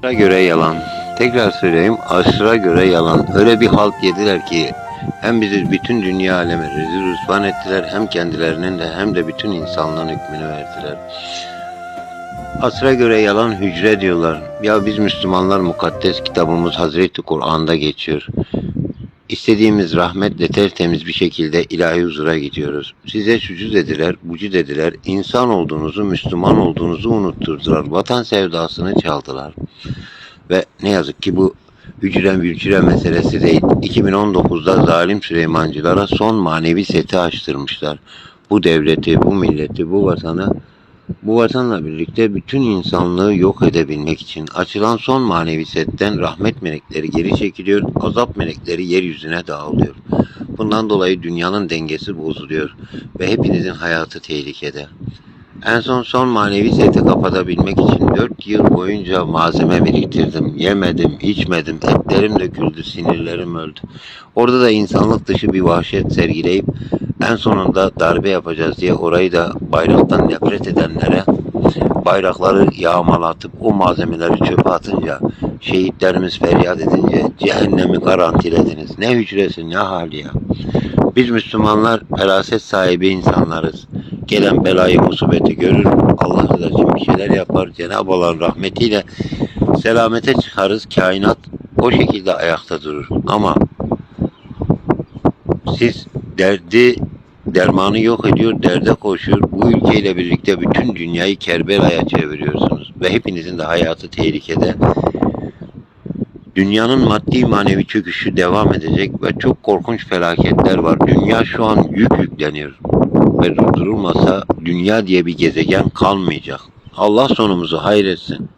Asra göre yalan. Tekrar söyleyeyim asra göre yalan. Öyle bir halt yediler ki hem bizi bütün dünya aleme rezil rüsvan ettiler hem kendilerinin de hem de bütün insanlığın hükmünü verdiler. Asra göre yalan hücre diyorlar. Ya biz Müslümanlar mukaddes kitabımız Hazreti Kur'an'da geçiyor. İstediğimiz rahmetle tertemiz bir şekilde ilahi huzura gidiyoruz. Size sucud dediler, bucu dediler, insan olduğunuzu, Müslüman olduğunuzu unutturdular. Vatan sevdasını çaldılar. Ve ne yazık ki bu hücre hücre meselesi değil. 2019'da zalim Süleymancılara son manevi seti açtırmışlar. Bu devleti, bu milleti, bu vatanı bu vatanla birlikte bütün insanlığı yok edebilmek için açılan son manevi setten rahmet melekleri geri çekiliyor, azap melekleri yeryüzüne dağılıyor. Bundan dolayı dünyanın dengesi bozuluyor ve hepinizin hayatı tehlikede. En son son manevi seti kapatabilmek için 4 yıl boyunca malzeme biriktirdim. Yemedim, içmedim, etlerim döküldü, sinirlerim öldü. Orada da insanlık dışı bir vahşet sergileyip en sonunda darbe yapacağız diye orayı da bayraktan nefret edenlere bayrakları yağmalatıp o malzemeleri çöpe atınca şehitlerimiz feryat edince cehennemi garantilediniz. Ne hücresi ne hali ya. Biz Müslümanlar feraset sahibi insanlarız. Gelen belayı musibeti görür. Allah rızası bir şeyler yapar. Cenab-ı Allah'ın rahmetiyle selamete çıkarız. Kainat o şekilde ayakta durur. Ama siz derdi dermanı yok ediyor, derde koşuyor. Bu ülkeyle birlikte bütün dünyayı Kerbela'ya çeviriyorsunuz. Ve hepinizin de hayatı tehlikede. Dünyanın maddi manevi çöküşü devam edecek ve çok korkunç felaketler var. Dünya şu an yük yükleniyor. Ve durdurulmasa dünya diye bir gezegen kalmayacak. Allah sonumuzu hayretsin.